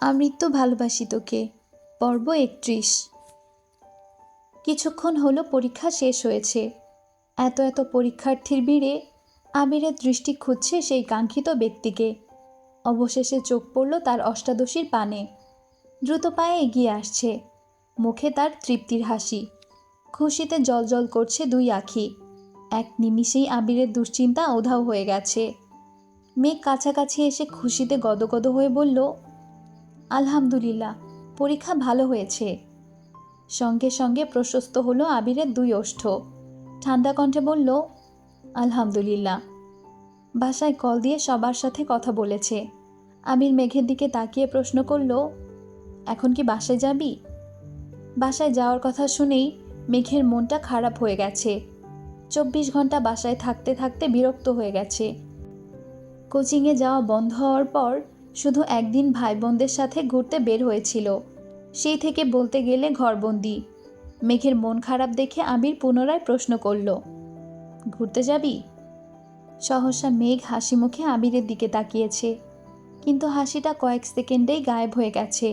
আমৃত্যু ভালোবাসি তোকে, পর্ব একত্রিশ। কিছুক্ষণ হলো পরীক্ষা শেষ হয়েছে। এত এত পরীক্ষার্থীর ভিড়ে আবিরের দৃষ্টি খুঁজছে সেই কাঙ্ক্ষিত ব্যক্তিকে। অবশেষে চোখ পড়ল তার অষ্টাদশীর পানে। দ্রুত পায়ে এগিয়ে আসছে। মুখে তার তৃপ্তির হাসি। খুশিতে জল করছে দুই আখি। এক নিমিষেই আবিরের দুশ্চিন্তা ওধাও হয়ে গেছে। মেঘ কাছাকাছি এসে খুশিতে গদগদ হয়ে বলল আলহামদুলিল্লাহ, পরীক্ষা ভালো হয়েছে। সঙ্গে সঙ্গে প্রশস্ত হলো আবিরের দুই ওষ্ঠ। ঠান্ডা কণ্ঠে বলল, আলহামদুলিল্লাহ। বাসায় কল দিয়ে সবার সাথে কথা বলেছে। আবির মেঘের দিকে তাকিয়ে প্রশ্ন করল, এখন কি বাসায় যাবি? বাসায় যাওয়ার কথা শুনেই মেঘের মনটা খারাপ হয়ে গেছে। চব্বিশ ঘণ্টা বাসায় থাকতে থাকতে বিরক্ত হয়ে গেছে। কোচিংয়ে যাওয়া বন্ধ হওয়ার পর শুধু একদিন ভাই বোনদের সাথে ঘুরতে বের হয়েছিল। সেই থেকে বলতে গেলে ঘরবন্দি। মেঘের মন খারাপ দেখে আবির পুনরায় প্রশ্ন করল, ঘুরতে যাবি? সহসা মেঘ হাসি মুখে আবিরের দিকে তাকিয়েছে, কিন্তু হাসিটা কয়েক সেকেন্ডেই গায়েব হয়ে গেছে।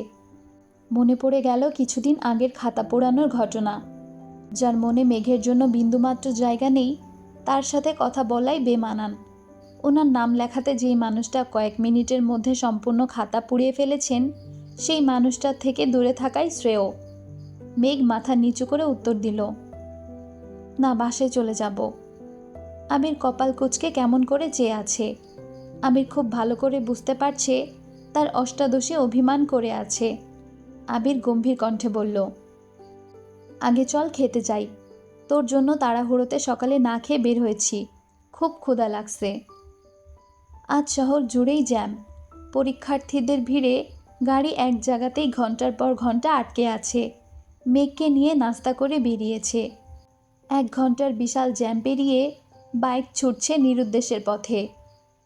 মনে পড়ে গেল কিছুদিন আগের খাতা পোড়ানোর ঘটনা। যার মনে মেঘের জন্য বিন্দুমাত্র জায়গা নেই, তার সাথে কথা বলাই বেমানান। ওনার নাম লেখাতে যেই মানুষটা কয়েক মিনিটের মধ্যে সম্পূর্ণ খাতা পুড়িয়ে ফেলেছেন, সেই মানুষটার থেকে দূরে থাকাই শ্রেয়। মেঘ মাথা নিচু করে উত্তর দিল, না বাসে চলে যাব। আবির কপাল কুচকে কেমন করে চেয়ে আছে। আবির খুব ভালো করে বুঝতে পারছে, তার অষ্টাদশী অভিমান করে আছে। আবির গম্ভীর কণ্ঠে বলল, আগে চল খেতে যাই। তোর জন্য তাড়াহুড়োতে সকালে না খেয়ে বের হয়েছি। খুব ক্ষুধা লাগছে। আজ শহর জুড়েই জ্যাম। পরীক্ষার্থীদের ভিড়ে গাড়ি এক জায়গাতেই ঘণ্টার পর ঘণ্টা আটকে আছে। মেঘকে নিয়ে নাস্তা করে বেরিয়েছে। এক ঘণ্টার বিশাল জ্যাম পেরিয়ে বাইক ছুটছে নিরুদ্দেশের পথে।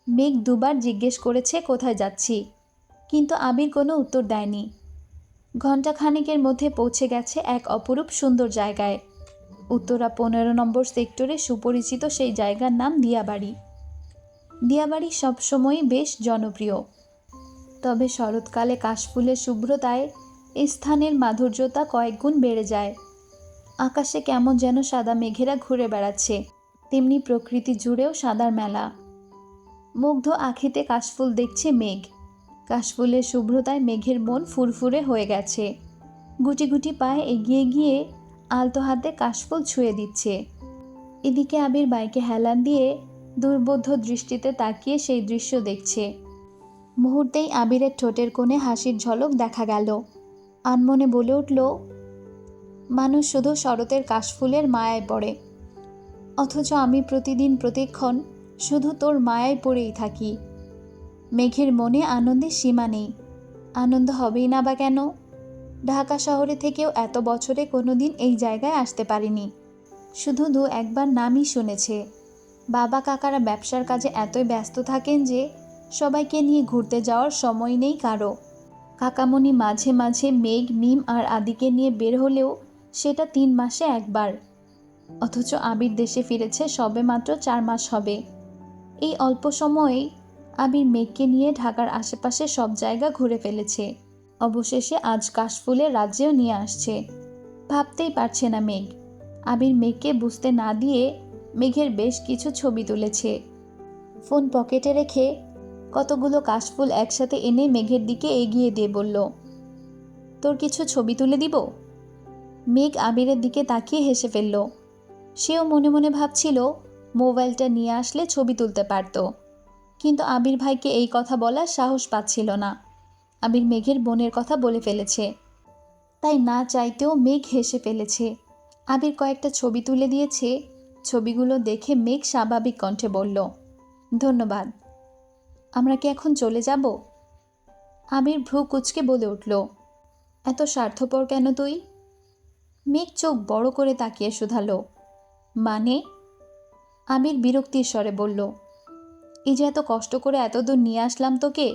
মেঘ দুবার জিজ্ঞেস করেছে, কোথায় যাচ্ছি? কিন্তু আবির কোনো উত্তর দেয়নি। ঘণ্টাখানেকের মধ্যে পৌঁছে গেছে এক অপরূপ সুন্দর জায়গায়। উত্তরা পনেরো নম্বর সেক্টরে সুপরিচিত সেই জায়গার নাম দিয়াবাড়ি। দিয়াবাড়ি সবসময়ই বেশ জনপ্রিয়। তবে শরৎকালে কাশফুলের শুভ্রতায় এই স্থানের মাধুর্যতা কয়েকগুণ বেড়ে যায়। আকাশে কেমন যেন সাদা মেঘেরা ঘুরে বেড়াচ্ছে, তেমনি প্রকৃতি জুড়েও সাদার মেলা। মুগ্ধ আখিতে কাশফুল দেখছে মেঘ। কাশফুলের শুভ্রতায় মেঘের মন ফুরফুরে হয়ে গেছে। গুটি গুটি পায়ে এগিয়ে গিয়ে আলতো হাতে কাশফুল ছুঁয়ে দিচ্ছে। এদিকে আবির বাইকে হেলান দিয়ে দুর্বোধ্য দৃষ্টিতে তাকিয়ে সেই দৃশ্য দেখছে। মুহূর্তেই আবিরের ঠোঁটের কোণে হাসির ঝলক দেখা গেল। আনমনে বলে উঠল, মানুষ শুধু শরতের কাশফুলের মায়ায় পড়ে। অথচ আমি প্রতিদিন প্রতিক্ষণ শুধু তোর মায়ায় পড়েই থাকি। মেঘের মনে আনন্দের সীমা নেই। আনন্দ হবেই না বা কেন? ঢাকা শহরে থেকেও এত বছরে কোনোদিন এই জায়গায় আসতে পারিনি। শুধু দু একবার নামই শুনেছে। বাবা কাকারা ব্যবসার কাজে এতই ব্যস্ত থাকেন যে সবাইকে নিয়ে ঘুরতে যাওয়ার সময় নেই কারও। কাকামণি মাঝে মাঝে মেঘ, মিম আর আদিকে নিয়ে বের হলেও সেটা তিন মাসে একবার। অথচ আবির দেশে ফিরেছে সবে মাত্র চার মাস হবে। এই অল্প সময়েই আবির মেঘকে নিয়ে ঢাকার আশেপাশে সব জায়গা ঘুরে ফেলেছে। অবশেষে আজ কাশফুলের রাজ্যেও নিয়ে আসছে। ভাবতেই পারছে না মেঘ। আবির মেঘকে বুঝতে না দিয়ে মেঘের বেশ কিছু ছবি তুলেছে। ফোন পকেটে রেখে কতগুলো কাশফুল একসাথে এনে মেঘের দিকে এগিয়ে দিয়ে বলল, তোর কিছু ছবি তুলে দিব? মেঘ আবিরের দিকে তাকিয়ে হেসে ফেলল। সেও মনে মনে ভাবছিল, মোবাইলটা নিয়ে আসলে ছবি তুলতে পারতো। কিন্তু আবির ভাইকে এই কথা বলার সাহস পাচ্ছিল না। আবির মেঘের বোনের কথা বলে ফেলেছে। তাই না চাইতেও মেঘ হেসে ফেলেছে। আবির কয়েকটা ছবি তুলে দিয়েছে ছবিগুলো দেখে মেঘ স্বাভাবিক কণ্ঠে বলল, ধন্যবাদ। আমরা কি এখন চলে যাব? আবির ভ্রু কুচকে বলে উঠল, এত স্বার্থপর কেন তুই? মেঘ চোখ বড় করে তাকিয়ে শুধালো মানে? আবির বিরক্তির স্বরে বলল, এই যে এত কষ্ট করে এতদূর নিয়ে আসলাম তোকে,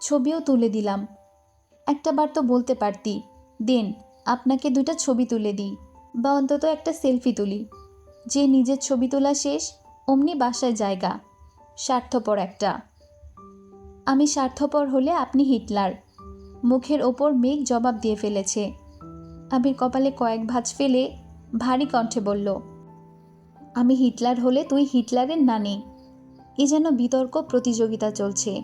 ছবিও তুলে দিলাম। একটা বার তো বলতে পারতি, দেন আপনাকে দুটা ছবি তুলে দিই, বা অন্তত একটা সেলফি তুলি। যে নিজের ছবি তোলা শেষ, অমনি বাসায় জায়গা। স্বার্থপর একটা। আমি স্বার্থপর হলে আপনি হিটলার। মুখের ওপর মেঘ জবাব দিয়ে ফেলেছে। আবির কপালে কয়েক ভাঁজ ফেলে ভারী কণ্ঠে বলল, আমি হিটলার হলে তুই হিটলারের নানি। এ যেন বিতর্ক প্রতিযোগিতা চলছে।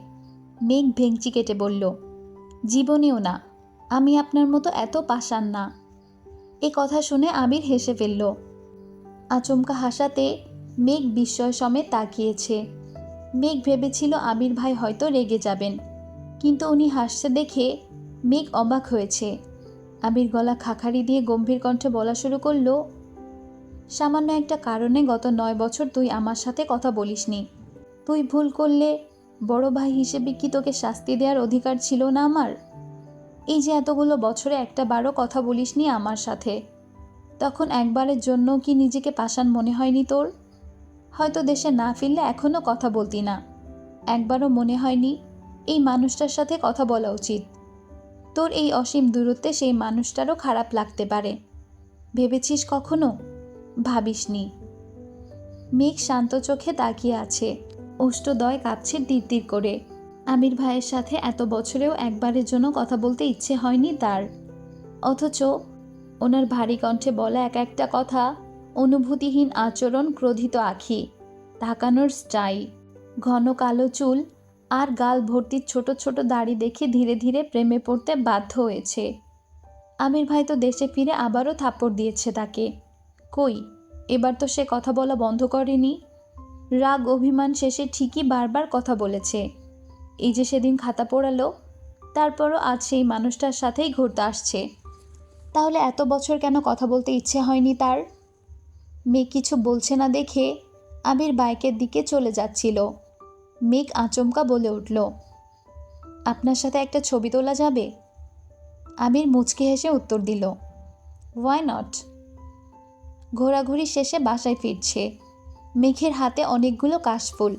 মেঘ ভেংচি কেটে বলল, জীবনেও না। আমি আপনার মতো এত পাষাণ না। এ কথা শুনে আবির হেসে ফেলল আচমকা হাসাতে মেঘ বিস্ময় সমেত তাকিয়েছে। মেঘ ভেবেছিল আবির ভাই হয়তো রেগে যাবেন, কিন্তু উনি হাসছে দেখে মেঘ অবাক হয়েছে। আবির গলা খাখারি দিয়ে গম্ভীর কণ্ঠে বলা শুরু করল, সামান্য একটা কারণে গত নয় বছর তুই আমার সাথে কথা বলিসনি। তুই ভুল করলে বড় ভাই হিসেবে কি তোকে শাস্তি দেওয়ার অধিকার ছিল না আমার? এই যে এতগুলো বছরে একটা বারও কথা বলিসনি আমার সাথে তখন একবারের জন্য কি নিজেকে পাষাণ মনে হয়নি তোর? হয়তো দেশে না ফিরলে এখনও কথা বলতি না। একবারও মনে হয়নি এই মানুষটার সাথে কথা বলা উচিত। তোর এই অসীম দূরত্বে সেই মানুষটারও খারাপ লাগতে পারে। ভেবেছিস কখনো? ভাবিসনি। মেঘ শান্ত চোখে তাকিয়ে আছে। অষ্টদয় কাঁদছে তীর করে। আমির ভাইয়ের সাথে এত বছরেও একবারের জন্য কথা বলতে ইচ্ছে হয়নি তার। অথচ ওনার ভারী কণ্ঠে বলা এক একটা কথা, অনুভূতিহীন আচরণ ক্রোধিত আখি তাকানোর স্টাই ঘন কালো চুল আর গাল ভর্তি ছোট ছোট দাড়ি দেখে ধীরে ধীরে প্রেমে পড়তে বাধ্য হয়েছে। আমির ভাই তো দেশে ফিরে আবারও থাপ্পড় দিয়েছে তাকে। কই, এবার তো সে কথা বলা বন্ধ করেনি। রাগ অভিমান শেষে ঠিকই বারবার কথা বলেছে। এই যে সেদিন খাতা পড়ালো, তারপরও আজ সেই মানুষটার সাথেই ঘুরতে আসছে। তাহলে এত বছর কেন কথা বলতে ইচ্ছে হয়নি তার? মেঘ কিছু বলছে না দেখে আবির বাইকের দিকে চলে যাচ্ছিল। মেঘ আচমকা বলে উঠল, আপনার সাথে একটা ছবি তোলা যাবে? আবির মুচকি হেসে উত্তর দিল ওয়াই নট ঘোরাঘুরি শেষে বাসায় ফিরছে। মেঘের হাতে অনেকগুলো কাশফুল।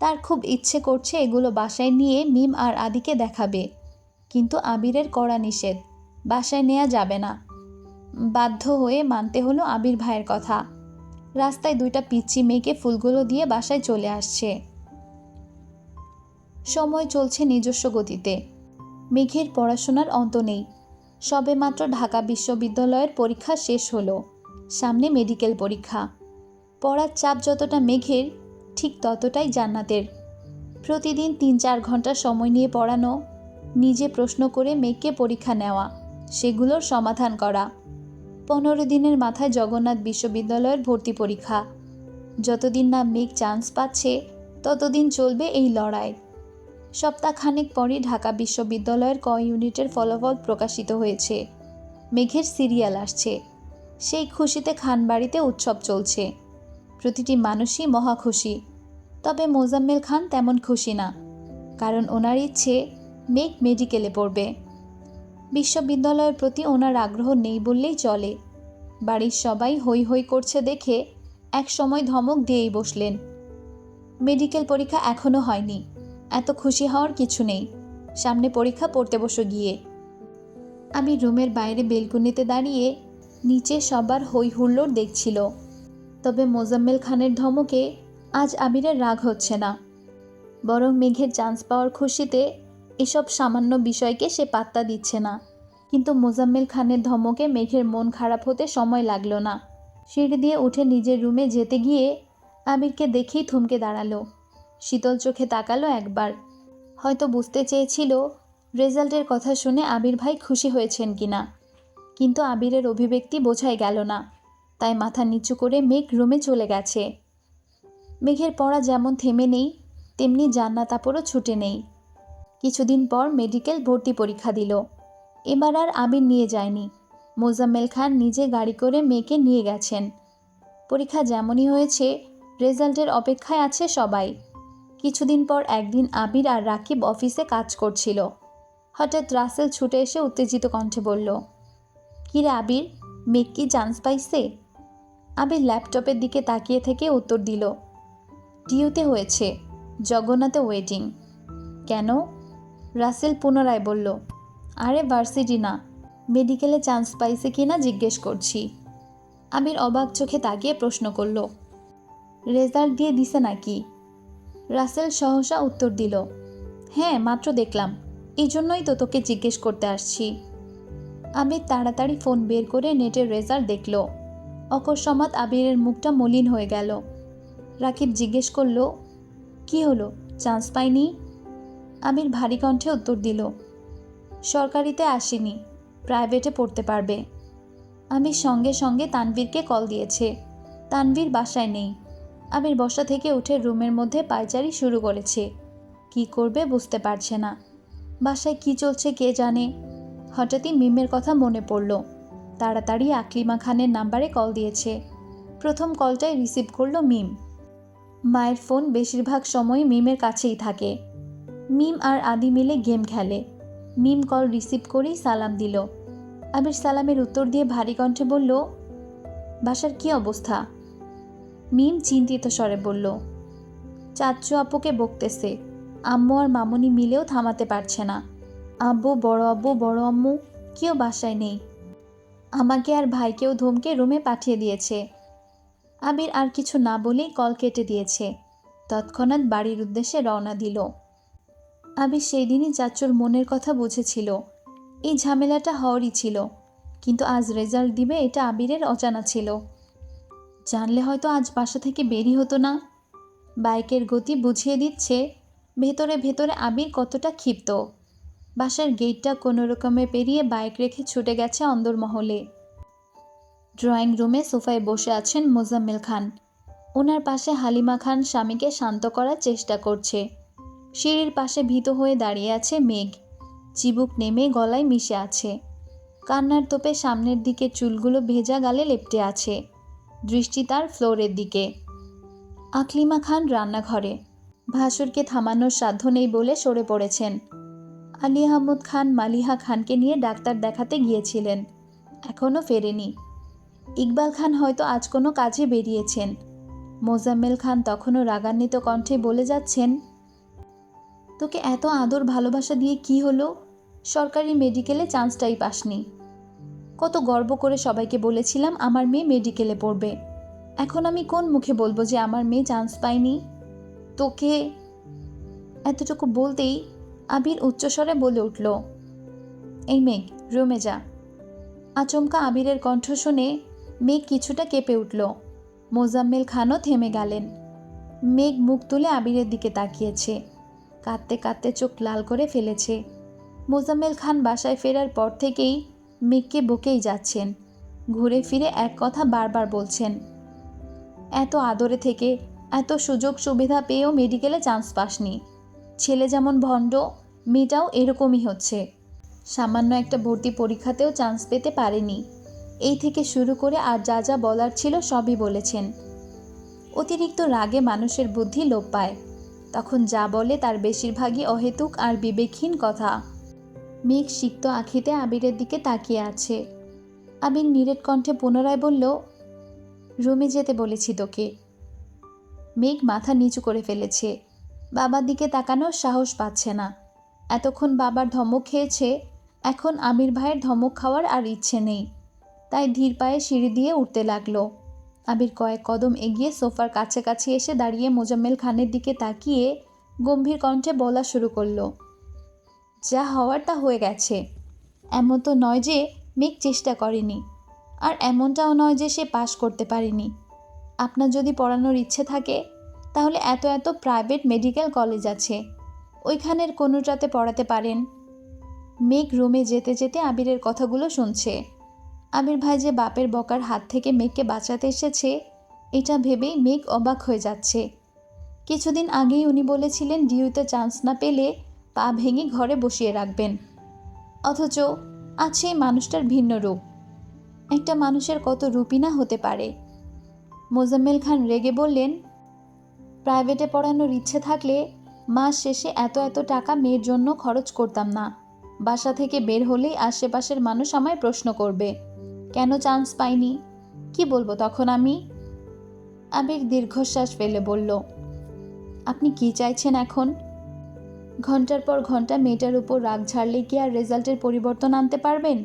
তার খুব ইচ্ছে করছে এগুলো বাসায় নিয়ে মিম আর আদিকে দেখাবে। কিন্তু আবিরের কড়া নিষেধ। বাসায় নেওয়া যাবে না। বাধ্য হয়ে মানতে হলো আবির ভাইয়ের কথা। রাস্তায় দুইটা পিচ্ছি মেয়েকে ফুলগুলো দিয়ে বাসায় চলে আসছে। সময় চলছে নিজস্ব গতিতে। মেঘের পড়াশোনার অন্ত নেই। সবেমাত্র ঢাকা বিশ্ববিদ্যালয়ের পরীক্ষা শেষ হলো। সামনে মেডিকেল পরীক্ষা। পড়ার চাপ যতটা মেঘের, ঠিক ততটাই জান্নাতের। প্রতিদিন তিন চার ঘণ্টা সময় নিয়ে পড়ানো, নিজে প্রশ্ন করে মেঘকে পরীক্ষা নেওয়া। সেগুলোর সমাধান করা। পনেরো দিনের মাথায় জগন্নাথ বিশ্ববিদ্যালয়ের ভর্তি পরীক্ষা। যতদিন না মেঘ চান্স পাচ্ছে, ততদিন চলবে এই লড়াই। সপ্তাহখানেক পরই ঢাকা বিশ্ববিদ্যালয়ের ক ইউনিটের ফলাফল প্রকাশিত হয়েছে। মেঘের সিরিয়াল আসছে। সেই খুশিতে খানবাড়িতে উৎসব চলছে। প্রতিটি মানুষই মহা খুশি। তবে মোজাম্মেল খান তেমন খুশি না। কারণ ওনার ইচ্ছে, মেঘ মেডিকেলে পড়বে। বিশ্ববিদ্যালয়ের প্রতি ওনার আগ্রহ নেই বললেই চলে। বাড়ির সবাই হই হই করছে দেখে এক সময় ধমক দিয়েই বসলেন। মেডিকেল পরীক্ষা এখনও হয়নি। এত খুশি হওয়ার কিছু নেই। সামনে পরীক্ষা পড়তে বসো গিয়ে। আমি রুমের বাইরে বেলকুনিতে দাঁড়িয়ে নিচে সবার হই হুল্লোড় দেখছিল। তবে মোজাম্মেল খানের ধমকে আজ আবিরের রাগ হচ্ছে না। বরং মেঘের চান্স পাওয়ার খুশিতে এসব সামান্য বিষয়কে সে পাত্তা দিচ্ছে না। কিন্তু মোজাম্মেল খানের ধমকে মেঘের মন খারাপ হতে সময় লাগল না। সিঁড়ি দিয়ে উঠে নিজের রুমে যেতে গিয়ে আবিরকে দেখেই থমকে দাঁড়াল। শীতল চোখে তাকালো একবার। হয়তো বুঝতে চেয়েছিল, রেজাল্টের কথা শুনে আবির ভাই খুশি হয়েছেন কিনা। কিন্তু আবিরের অভিব্যক্তি বোঝাই গেল না। তাই মাথা নিচু করে মেঘ রুমে চলে গেছে। মেঘের পড়া যেমন থেমে নেই, তেমনি জান্নাতাপরও ছুটে নেই। কিছুদিন পর মেডিকেল ভর্তি পরীক্ষা দিল। এবার আর আবির নিয়ে যায়নি। মোজাম্মেল খান নিজে গাড়ি করে মেয়েকে নিয়ে গেছেন। পরীক্ষা যেমনই হয়েছে, রেজাল্টের অপেক্ষায় আছে সবাই। কিছুদিন পর একদিন আবির আর রাকিব অফিসে কাজ করছিল। হঠাৎ রাসেল ছুটে এসে উত্তেজিত কণ্ঠে বলল কিরে আবির মেঘ কি চান্স পাইছে? আবির ল্যাপটপের দিকে তাকিয়ে থেকে উত্তর দিল, ডিউতে হয়েছে, জগন্নাথে ওয়েটিং কেন? রাসেল পুনরায় বলল, আরে ভার্সিটি না মেডিকেলে চান্স পাইছে কি না জিজ্ঞেস করছি। আবির অবাক চোখে তাকিয়ে প্রশ্ন করল, রেজাল্ট দিয়ে দিছে নাকি? রাসেল সহসা উত্তর দিল হ্যাঁ মাত্র দেখলাম এই জন্যই তো তোকে জিজ্ঞেস করতে আসছি। আবির তাড়াতাড়ি ফোন বের করে নেটের রেজাল্ট দেখল, অকস্মাৎ আবিরের মুখটা মলিন হয়ে গেল। রাকিব জিজ্ঞেস করল, কি হলো, চান্স পাইনি? আবির ভারী কণ্ঠে উত্তর দিল, সরকারিতে আসেনি, প্রাইভেটে পড়তে পারবে। আমির সঙ্গে সঙ্গে তানভীরকে কল দিয়েছে, তানভীর বাসায় নেই। আমির বসা থেকে উঠে রুমের মধ্যে পায়চারি শুরু করেছে, কি করবে বুঝতে পারছে না। বাসায় কি চলছে কে জানে? হঠাৎই মিমের কথা মনে পড়ল, তাড়াতাড়ি আকলিমা খানের নাম্বারে কল দিয়েছে, প্রথম কলটাই রিসিভ করল মিম। মায়ের ফোন বেশিরভাগ সময় মিমের কাছেই থাকে মিম আর আদি মিলে গেম খেলে। মিম কল রিসিভ করেই সালাম দিল। আবির সালামের উত্তর দিয়ে ভারী কণ্ঠে বলল, বাসার কি অবস্থা? মিম চিন্তিত স্বরে বলল চাচ্চু আপুকে বকতেছে। আম্মু আর মামুনি মিলেও থামাতে পারছে না। আব্বু, বড় আব্বু, বড় আম্মু, কেউ বাসায় নেই। আমাকে আর ভাইকেও ধমকে রুমে পাঠিয়ে দিয়েছে। আবির আর কিছু না বলেই কল কেটে দিয়েছে। তৎক্ষণাৎ বাড়ির উদ্দেশ্যে রওনা দিল। আবির সেই দিনই চাচুর মনের কথা বুঝেছিল। এই ঝামেলাটা হওয়ারই ছিল, কিন্তু আজ রেজাল্ট দিবে এটা আবিরের অজানা ছিল। জানলে হয়তো আজ বাসা থেকে বেরি হতো না। বাইকের গতি বুঝিয়ে দিচ্ছে, ভেতরে ভেতরে আবির কতটা ক্ষিপ্ত। বাসার গেটটা কোনো রকমে পেরিয়ে বাইক রেখে ছুটে গেছে অন্দরমহলে ড্রয়িং রুমে সোফায় বসে আছেন মোজাম্মেল খান। ওনার পাশে হালিমা খান স্বামীকে শান্ত করার চেষ্টা করছে। সিঁড়ির পাশে ভীত হয়ে দাঁড়িয়ে আছে মেঘ। চিবুক নেমে গলায় মিশে আছে। কান্নার তোপে সামনের দিকে চুলগুলো ভেজা গালে লেপটে আছে। দৃষ্টি তার ফ্লোরের দিকে। আকলিমা খান রান্নাঘরে। ভাসুরকে থামানোর সাধ্য নেই বলে সরে পড়েছেন। আলী আহমদ খান মালিহা খানকে নিয়ে ডাক্তার দেখাতে গিয়েছিলেন। এখনও ফেরেনি। ইকবাল খান হয়তো আজ কোনো কাজে বেরিয়েছেন। মোজাম্মেল খান তখনও রাগান্বিত কণ্ঠে বলে যাচ্ছেন তোকে এত আদর ভালোবাসা দিয়ে কি হলো? সরকারি মেডিকেলে চান্সটাই পাসনি। কত গর্ব করে সবাইকে বলেছিলাম আমার মেয়ে মেডিকেলে পড়বে। এখন আমি কোন মুখে বলব যে আমার মেয়ে চান্স পায়নি? তোকে এতটুকু বলতেই আবির উচ্চস্বরে বলে উঠল, এই মেঘ রুমে যা। আচমকা আবিরের কণ্ঠ শুনে মেঘ কিছুটা কেঁপে উঠল। মোজাম্মেল খানও থেমে গেলেন। মেঘ মুখ তুলে আবিরের দিকে তাকিয়েছে। কাঁদতে কাঁদতে চোখ লাল করে ফেলেছে। মোজাম্মেল খান বাসায় ফেরার পর থেকেই মেঘকে বকেই যাচ্ছেন। ঘুরে ফিরে এক কথা বারবার বলছেন, এত আদরে থেকে এত সুযোগ সুবিধা পেয়েও মেডিকেলে চান্স পাসনি। ছেলে যেমন ভণ্ড, মেয়েটাও এরকমই হচ্ছে। সামান্য একটা ভর্তি পরীক্ষাতেও চান্স পেতে পারেনি। এই থেকে শুরু করে আর যা যা বলার ছিল সবই বলেছেন। অতিরিক্ত রাগে মানুষের বুদ্ধি লোপ পায়। তখন যা বলে তার বেশিরভাগই অহেতুক আর বিবেকহীন কথা। মেঘ সিক্ত আখিতে আবিরের দিকে তাকিয়ে আছে। আবির নিরেট কণ্ঠে পুনরায় বলল, রুমে যেতে বলেছি তোকে। মেঘ মাথা নিচু করে ফেলেছে। বাবার দিকে তাকানোর সাহস পাচ্ছে না। এতক্ষণ বাবার ধমক খেয়েছে, এখন আমির ভাইয়ের ধমক খাওয়ার আর ইচ্ছে নেই। তাই ধীর পায়ে সিঁড়ি দিয়ে উঠতে লাগল। আবির কয়েক কদম এগিয়ে সোফার কাছাকাছি এসে দাঁড়িয়ে মোজাম্মেল খানের দিকে তাকিয়ে গম্ভীর কণ্ঠে বলা শুরু করল, যা হওয়ার তা হয়ে গেছে। এমন তো নয় যে মেঘ চেষ্টা করেনি, আর এমনটাও নয় যে সে পাশ করতে পারেনি। আপনার যদি পড়ানোর ইচ্ছে থাকে, তাহলে এত এত প্রাইভেট মেডিকেল কলেজ আছে, ওইখানের কোনোটাতে পড়াতে পারেন? মেঘ রুমে যেতে যেতে আবিরের কথাগুলো শুনছে। আবির ভাই যে বাপের বকার হাত থেকে মেঘকে বাঁচাতে এসেছে, এটা ভেবেই মেঘ অবাক হয়ে যাচ্ছে। কিছুদিন আগেই উনি বলেছিলেন ডিউতে চান্স না পেলে পা ভেঙে ঘরে বসিয়ে রাখবেন। অথচ আছে মানুষটার ভিন্ন রূপ। একটা মানুষের কত রূপই না হতে পারে। মোজাম্মেল খান রেগে বললেন, প্রাইভেটে পড়ানোর ইচ্ছে থাকলে মাস শেষে এত এত টাকা মেয়ের জন্য খরচ করতাম না। বাসা থেকে বের হলেই আশেপাশের মানুষ আমায় প্রশ্ন করবে। কেন চান্স পাইনি? কি বলব তখন আমি? আবির দীর্ঘশ্বাস ফেলে বলল, আপনি কি চাইছেন এখন? ঘণ্টার পর ঘণ্টা মেয়েটার উপর রাগ ঝাড়লে কি আর রেজাল্টের পরিবর্তন আনতে পারবেন?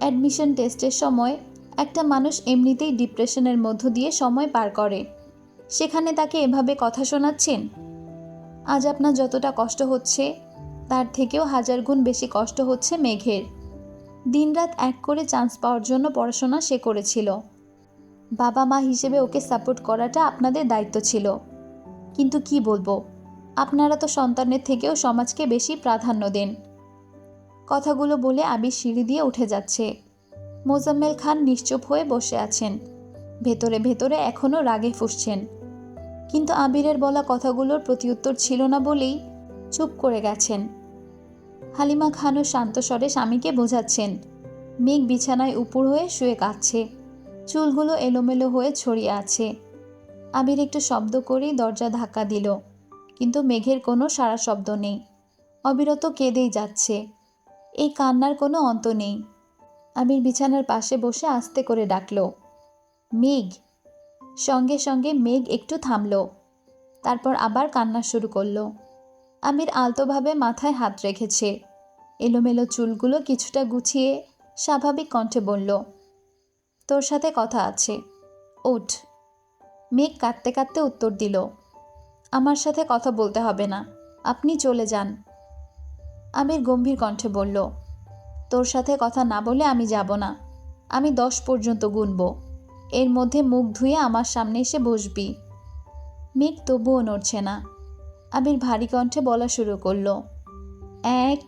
অ্যাডমিশন টেস্টের সময় একটা মানুষ এমনিতেই ডিপ্রেশনের মধ্য দিয়ে সময় পার করে। সেখানে তাকে এভাবে কথা শোনাচ্ছেন? আজ আপনার যতটা কষ্ট হচ্ছে, তার থেকেও হাজার গুণ বেশি কষ্ট হচ্ছে মেঘের। দিনরাত এক করে চান্স পাওয়ার জন্য পড়াশোনা সে করেছিল। বাবা মা হিসেবে ওকে সাপোর্ট করাটা আপনাদের দায়িত্ব ছিল। কিন্তু কি বলব, আপনারা তো সন্তানের থেকেও সমাজকে বেশি প্রাধান্য দেন। কথাগুলো বলে আবির সিঁড়ি দিয়ে উঠে যাচ্ছে। মোজাম্মেল খান নিশ্চুপ হয়ে বসে আছেন। ভেতরে ভেতরে এখনও রাগে ফুসছেন। কিন্তু আবিরের বলা কথাগুলোর প্রতিউত্তর ছিল না বলেই চুপ করে গেছেন। হালিমা খানও শান্ত স্বরে স্বামীকে বোঝাচ্ছেন। মেঘ বিছানায় উপর হয়ে শুয়ে কাঁদছে। চুলগুলো এলোমেলো হয়ে ছড়িয়ে আছে। আবির একটু শব্দ করেই দরজা ধাক্কা দিল, কিন্তু মেঘের কোনো সারা শব্দ নেই। অবিরত কেঁদেই যাচ্ছে। এই কান্নার কোনো অন্ত নেই। আবির বিছানার পাশে বসে আস্তে করে ডাকল, মেঘ! সঙ্গে সঙ্গে মেঘ একটু থামল, তারপর আবার কান্না শুরু করল। আমির আলতোভাবে মাথায় হাত রেখেছে। এলোমেলো চুলগুলো কিছুটা গুছিয়ে স্বাভাবিক কণ্ঠে বলল, তোর সাথে কথা আছে। ওঠ। মেঘ কাঁদতে কাঁদতে উত্তর দিল, আমার সাথে কথা বলতে হবে না। আপনি চলে যান। আমির গম্ভীর কণ্ঠে বলল, তোর সাথে কথা না বলে আমি যাব না। আমি দশ পর্যন্ত গুনব। এর মধ্যে মুখ ধুয়ে আমার সামনে এসে বসবি। মেঘ তবুও নড়ছে না। আবির ভারী কণ্ঠে বলা শুরু করল, এক,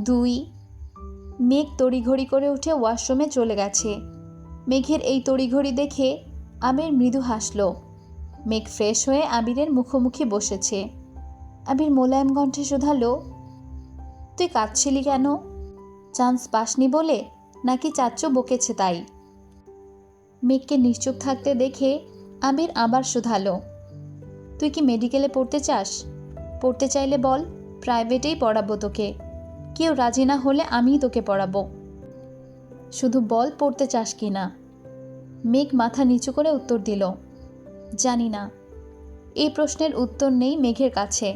দুই। মেঘ তড়িঘড়ি করে উঠে ওয়াশরুমে চলে গেছে। মেঘের এই তড়িঘড়ি দেখে আবির মৃদু হাসল। মেঘ ফ্রেশ হয়ে আবিরের মুখোমুখি বসেছে। আবির মোলায়েম কণ্ঠে শোধালো, তুই কাঁদছিলি কেন? চান্স পাসনি বলে নাকি চাচ্চ বকেছে তাই? মেঘকে নিশ্চুপ থাকতে দেখে আবির আবার শোধালো তুই কি মেডিকেলে পড়তে চাস? পড়তে চাইলে বল প্রাইভেটেই পড়াবো তোকে। কেউ রাজি না হলে আমিই তোকে পড়াবো। শুধু বল পড়তে চাস কি না? মেঘ মাথা নিচু করে উত্তর দিল, জানি না। এই প্রশ্নের উত্তর নেই মেঘের কাছে,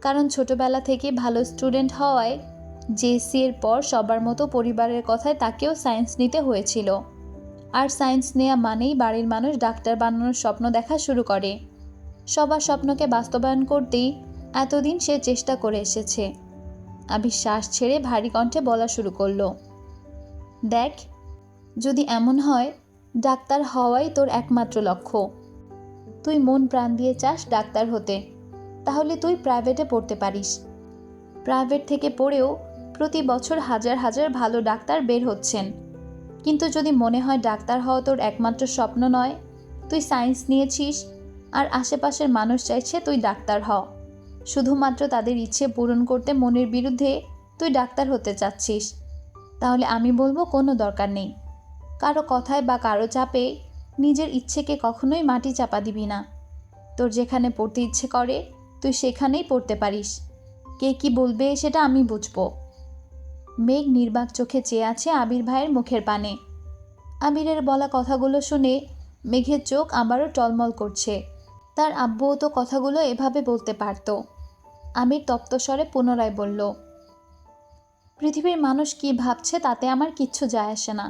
কারণ ছোটবেলা থেকে ভালো স্টুডেন্ট হওয়ায় জেএসসি এর পর সবার মতো পরিবারের কথায় তাকেও সায়েন্স নিতে হয়েছিল। আর সায়েন্স নেওয়া মানেই বাড়ির মানুষ ডাক্তার বানানোর স্বপ্ন দেখা শুরু করে। সবার স্বপ্নকে বাস্তবায়ন করতেই এতদিন সে চেষ্টা করে এসেছে। আবি শ্বাস ছেড়ে ভারী কণ্ঠে বলা শুরু করল, দেখ, যদি এমন হয়, ডাক্তার হওয়াই তোর একমাত্র লক্ষ্য। তুই মন প্রাণ দিয়ে চাস ডাক্তার হতে, তাহলে তুই প্রাইভেটে পড়তে পারিস। প্রাইভেট থেকে পড়েও প্রতি বছর হাজার হাজার ভালো ডাক্তার বের হচ্ছেন। কিন্তু যদি মনে হয় ডাক্তার হওয়া তোর একমাত্র স্বপ্ন নয়, তুই সায়েন্স নিয়েছিস আর আশেপাশের মানুষ চাইছে তুই ডাক্তার হ। শুধুমাত্র তাদের ইচ্ছে পূরণ করতে মনের বিরুদ্ধে তুই ডাক্তার হতে চাচ্ছিস। তাহলে আমি বলব কোনো দরকার নেই। কারও কথায় বা কারও চাপে নিজের ইচ্ছেকে কখনোই মাটি চাপা দিবি না। তোর যেখানে পড়তে ইচ্ছে করে, তুই সেখানেই পড়তে পারিস। কে কি বলবে সেটা আমি বুঝব। মেঘ নির্বাক চোখে চেয়ে আছে আবির ভাইয়ের মুখের পানে। আবিরের বলা কথাগুলো শুনে মেঘের চোখ আবারও টলমল করছে। তার আব্বুও তো কথাগুলো এভাবে বলতে পারত। আমির তপ্তস্বরে পুনরায় বলল, পৃথিবীর মানুষ কি ভাবছে তাতে আমার কিচ্ছু যায় আসে না।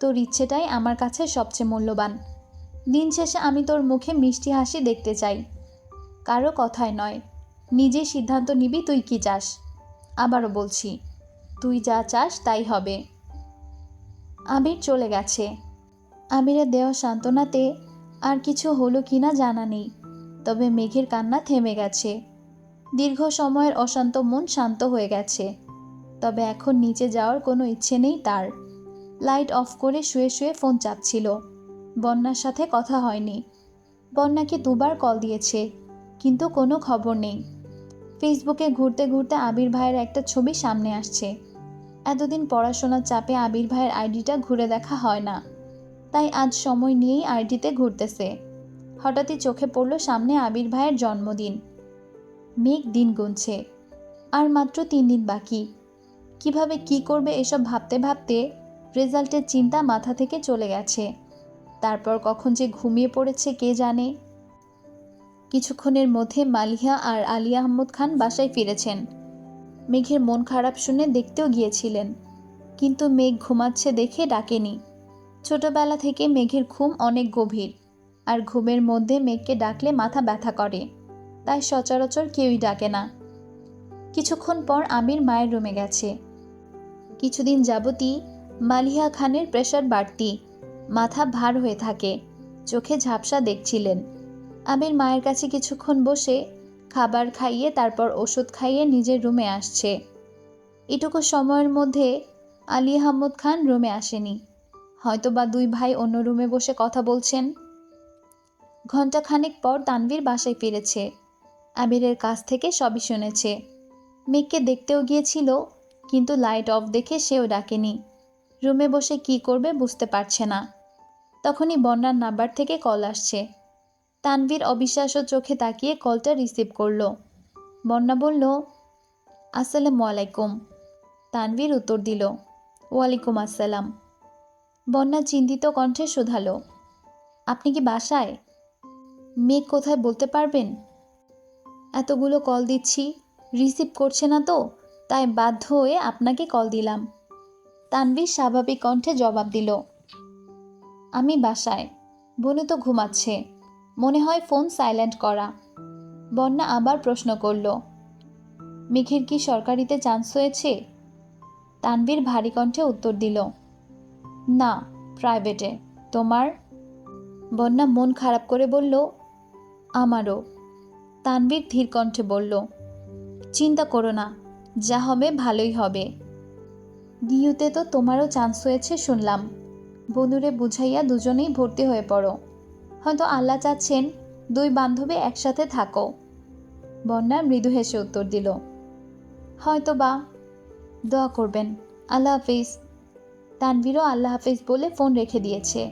তোর ইচ্ছেটাই আমার কাছে সবচেয়ে মূল্যবান। দিন শেষে আমি তোর মুখে মিষ্টি হাসি দেখতে চাই। কারও কথায় নয়, নিজে সিদ্ধান্ত নিবি তুই কি চাস। আবারও বলছি, তুই যা চাস তাই হবে। আবির চলে গেছে। আবিরের দেওয়া সান্ত্বনাতে আর কিছু হলো কি না জানা নেই, তবে মেঘের কান্না থেমে গেছে। দীর্ঘ সময়ের অশান্ত মন শান্ত হয়ে গেছে, তবে এখন নিচে যাওয়ার কোনো ইচ্ছে নেই তার। লাইট অফ করে শুয়ে শুয়ে ফোন চাপছিল। বন্যার সাথে কথা হয়নি। বন্যাকে দুবার কল দিয়েছে, কিন্তু কোনো খবর নেই। ফেসবুকে ঘুরতে ঘুরতে আবির ভাইয়ের একটা ছবি সামনে আসছে। এতদিন পড়াশোনার চাপে আবির ভাইয়ের আইডিটা ঘুরে দেখা হয় না। তাই আজ সময় নিয়েই আইডিতে ঘুরতেছে। হঠাৎই চোখে পড়ল সামনে আবির ভাইয়ের জন্মদিন। মেঘ দিন গুনছে। আর মাত্র তিন দিন বাকি। কীভাবে কি করবে এসব ভাবতে ভাবতে রেজাল্টের চিন্তা মাথা থেকে চলে গেছে। তারপর কখন যে ঘুমিয়ে পড়েছে কে জানে? কিছুক্ষণের মধ্যে মালিহা আর আলী আহমদ খান বাসায় ফিরেছেন। মেঘের মন খারাপ শুনে দেখতেও গিয়েছিলেন। কিন্তু মেঘ ঘুমাচ্ছে দেখে ডাকেনি। ছোটবেলা থেকে মেঘের ঘুম অনেক গভীর, আর ঘুমের মধ্যে মেঘকে ডাকলে মাথা ব্যথা করে, তাই সচরাচর কেউই ডাকে না। কিছুক্ষণ পর আমির মায়ের রুমে গেছে। কিছুদিন যাবতই মালিহা খানের প্রেশার বাড়তি, মাথা ভার হয়ে থাকে, চোখে ঝাপসা দেখছিলেন। আমির মায়ের কাছে কিছুক্ষণ বসে খাবার খাইয়ে তারপর ওষুধ খাইয়ে নিজের রুমে আসছে। এটুকু সময়ের মধ্যে আলী আহমদ খান রুমে আসেনি। হয়তোবা দুই ভাই অন্য রুমে বসে কথা বলছেন। ঘণ্টাখানেক পর তানভীর বাসায় ফিরেছে। আবিরের কাছ থেকে সবই শুনেছে। মেঘকে দেখতেও গিয়েছিল, কিন্তু লাইট অফ দেখে সেও ডাকেনি। রুমে বসে কি করবে বুঝতে পারছে না। তখনই বন্যার নাম্বার থেকে কল আসছে। তানভীর অবিশ্বাস্য চোখে তাকিয়ে কলটা রিসিভ করল। বন্যা বলল, আসসালামু আলাইকুম। তানভীর উত্তর দিল, ওয়ালাইকুম আসসালাম। বন্যা চিন্তিত কণ্ঠে শোধালো। আপনি কি বাসায়? মেঘ কোথায় বলতে পারবেন? এতগুলো কল দিচ্ছি, রিসিভ করছে না তো, তাই বাধ্য হয়ে আপনাকে কল দিলাম। তানভীর স্বাভাবিক কণ্ঠে জবাব দিল, আমি বাসায়। বনু তো ঘুমাচ্ছে। মনে হয় ফোন সাইলেন্ট করা। বন্যা আবার প্রশ্ন করল, মেঘের কি সরকারিতে চান্স হয়েছে? তানভীর ভারী কণ্ঠে উত্তর দিল না প্রাইভেটে তোমার? বন্যা মন খারাপ করে বলল, আমারও। তানভীর ধীর কণ্ঠে বলল, চিন্তা করো না, যা হবে ভালোই হবে। ডিউতে তো তোমারও চান্স হয়েছে শুনলাম। বনুরে বুঝাইয়া দুজনেই ভর্তি হয়ে পড়ো। হয়তো আল্লাহ চাচ্ছেন দুই বান্ধবী একসাথে থাকো। বন্যা মৃদু হেসে উত্তর দিল হয়তো বা দোয়া করবেন। আল্লাহ হাফিজ। তানভীরও আল্লাহ হাফিজ বলে ফোন রেখে দিয়েছে।